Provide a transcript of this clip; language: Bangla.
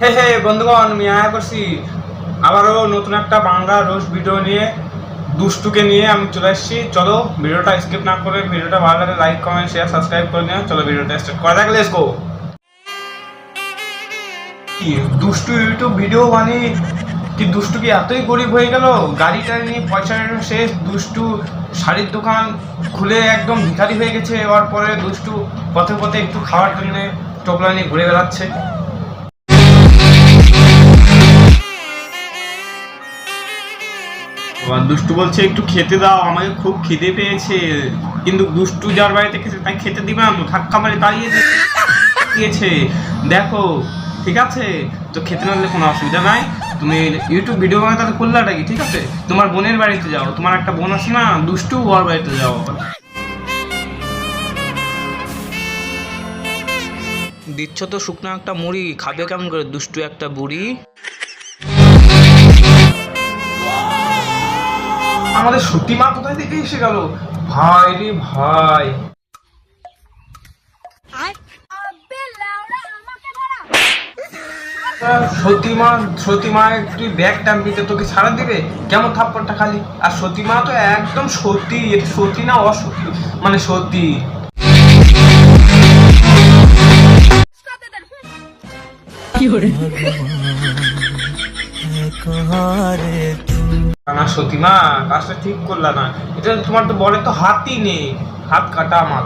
হে হে, বন্ধুগণ, আমি আয়া করছি। আবারও নতুন একটা বাংলা রোজ ভিডিও নিয়ে, দুষ্টুকে নিয়ে আমি চলে এসেছি। চলো, ভিডিওটা স্কিপ না করে ভিডিওটা ভালো লাগে লাইক কমেন্ট শেয়ার সাবস্ক্রাইব করে নিও। চলো, ভিডিওটা স্টার্ট করা যাক লেটস গো কি দুষ্টু ইউটিউব ভিডিও বানিয়ে, কি দুষ্টু কি এতই গরিব হয়ে গেল? গাড়িটা নিয়ে পয়সা শেষ, দুষ্টু শাড়ির দোকান খুলে একদম ভিখারি হয়ে গেছে। এবার পরে দুষ্টু পথে পথে একটু খাওয়ার জন্য টোপলা নিয়ে ঘুরে বেড়াচ্ছে। এবার দুষ্টু বলছে, একটু খেতে দাও, আমাকে খুব খিদে পেয়েছে। কিন্তু দুষ্টু যার বাড়িতে খেতে, তাই খেতে দিবে না তো, ধাক্কা মারে দাঁড়িয়ে দিয়েছে দেখো, ঠিক আছে? তো খেতে না দিলে কোনো অসুবিধা নাই। তুমি ইউটিউব ভিডিও বানাতে তাহলে করলাটা কি, ঠিক আছে? তোমার বোনের বাড়িতে যাও, তোমার একটা বোন আছে না, দুষ্টু, ওর বাড়িতে যাও। দিচ্ছ তো শুকনো একটা মুড়ি, খাবে কেমন করে দুষ্টু একটা বুড়ি? আমাদের সত্যি মা কোথায় থেকে এসে গেল? ভাই রে ভাই। সতীমা সতীমা তুই ব্যাগ টানবিতে তোকে ছাড়া দিবে? কেমন থাপ্পড়টা খালি? আর সতীমা তো একদম সতী এটা সতী না অসতী মানে সতী সাথে দেন হুম। না সতীমা কাজটা ঠিক করলা না। এটা তোমার তো বলে তো হাতই নেই। হাত কাটা আমার